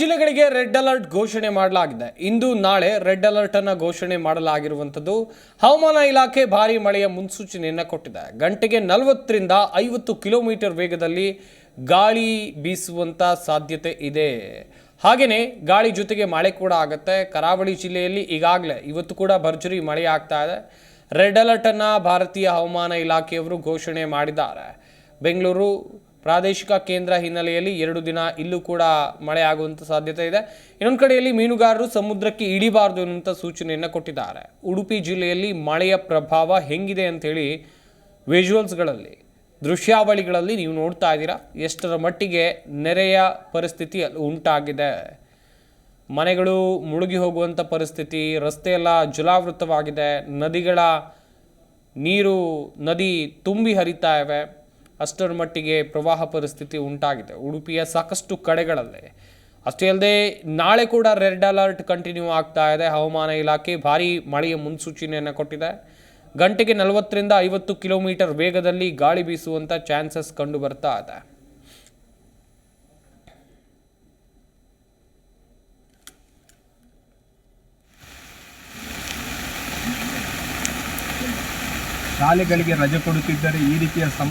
ಜಿಲ್ಲೆಗಳಿಗೆ red alert ಘೋಷಣೆ ಮಾಡಲಾಗಿದೆ. ಇಂದು ನಾಳೆ ರೆಡ್ ಅಲರ್ಟ್ ಅನ್ನು ಘೋಷಣೆ ಮಾಡಲಾಗಿರುವಂಥದ್ದು ಹವಾಮಾನ ಇಲಾಖೆ ಭಾರಿ ಮಳೆಯ ಮುನ್ಸೂಚನೆಯನ್ನು ಕೊಟ್ಟಿದೆ. ಗಂಟೆಗೆ ನಲವತ್ತರಿಂದ ಐವತ್ತು ಕಿಲೋಮೀಟರ್ ವೇಗದಲ್ಲಿ ಗಾಳಿ ಬೀಸುವಂತ ಸಾಧ್ಯತೆ ಇದೆ. ಹಾಗೆಯೇ ಗಾಳಿ ಜೊತೆಗೆ ಮಳೆ ಕೂಡ ಆಗುತ್ತೆ. ಕರಾವಳಿ ಜಿಲ್ಲೆಯಲ್ಲಿ ಈಗಾಗಲೇ ಇವತ್ತು ಕೂಡ ಭರ್ಜರಿ ಮಳೆ ಆಗ್ತಾ ಇದೆ. ರೆಡ್ ಅಲರ್ಟ್ ಅನ್ನ ಭಾರತೀಯ ಹವಾಮಾನ ಇಲಾಖೆಯವರು ಘೋಷಣೆ ಮಾಡಿದ್ದಾರೆ. ಬೆಂಗಳೂರು ಪ್ರಾದೇಶಿಕ ಕೇಂದ್ರ ಹಿನ್ನೆಲೆಯಲ್ಲಿ ಎರಡು ದಿನ ಇಲ್ಲೂ ಕೂಡ ಮಳೆ ಆಗುವಂಥ ಸಾಧ್ಯತೆ ಇದೆ. ಇನ್ನೊಂದು ಕಡೆಯಲ್ಲಿ ಮೀನುಗಾರರು ಸಮುದ್ರಕ್ಕೆ ಇಳಿಬಾರದು ಎನ್ನುವಂಥ ಸೂಚನೆಯನ್ನು ಕೊಟ್ಟಿದ್ದಾರೆ. ಉಡುಪಿ ಜಿಲ್ಲೆಯಲ್ಲಿ ಮಳೆಯ ಪ್ರಭಾವ ಹೆಂಗಿದೆ ಅಂಥೇಳಿ ವಿಜುವಲ್ಸ್ಗಳಲ್ಲಿ ದೃಶ್ಯಾವಳಿಗಳಲ್ಲಿ ನೀವು ನೋಡ್ತಾ ಇದ್ದೀರಾ. ಎಷ್ಟರ ಮಟ್ಟಿಗೆ ನೆರೆಯ ಪರಿಸ್ಥಿತಿ ಅಲ್ಲಿ ಉಂಟಾಗಿದೆ. ಮನೆಗಳು ಮುಳುಗಿ ಹೋಗುವಂಥ ಪರಿಸ್ಥಿತಿ, ರಸ್ತೆ ಎಲ್ಲ ಜಲಾವೃತವಾಗಿದೆ. ನದಿಗಳ ನೀರು, ನದಿ ತುಂಬಿ ಹರಿತಾ ಇವೆ. ಅಷ್ಟರ ಮಟ್ಟಿಗೆ ಪ್ರವಾಹ ಪರಿಸ್ಥಿತಿ ಉಂಟಾಗಿದೆ. ಉಡುಪಿಯ ಸಾಕಷ್ಟು ಕಡೆಗಳಲ್ಲಿ. ಅಷ್ಟೇ ಅಲ್ಲದೆ, ನಾಳೆ ಕೂಡ ರೆಡ್ ಅಲರ್ಟ್ ಕಂಟಿನ್ಯೂ ಆಗ್ತಾ ಇದೆ. ಹವಾಮಾನ ಇಲಾಖೆ ಭಾರೀ ಮಳೆಯ ಮುನ್ಸೂಚನೆಯನ್ನು ಕೊಟ್ಟಿದೆ. ಗಂಟೆಗೆ ನಲವತ್ತರಿಂದ ಐವತ್ತು ಕಿಲೋಮೀಟರ್ ವೇಗದಲ್ಲಿ ಗಾಳಿ ಬೀಸುವಂಥ ಚಾನ್ಸಸ್ ಕಂಡು ಬರ್ತಾ ಇದೆ. ಶಾಲೆಗಳಿಗೆ ರಜೆ ಕೊಡುತ್ತಿದ್ದರೆ ಈ ರೀತಿಯ ಸಮ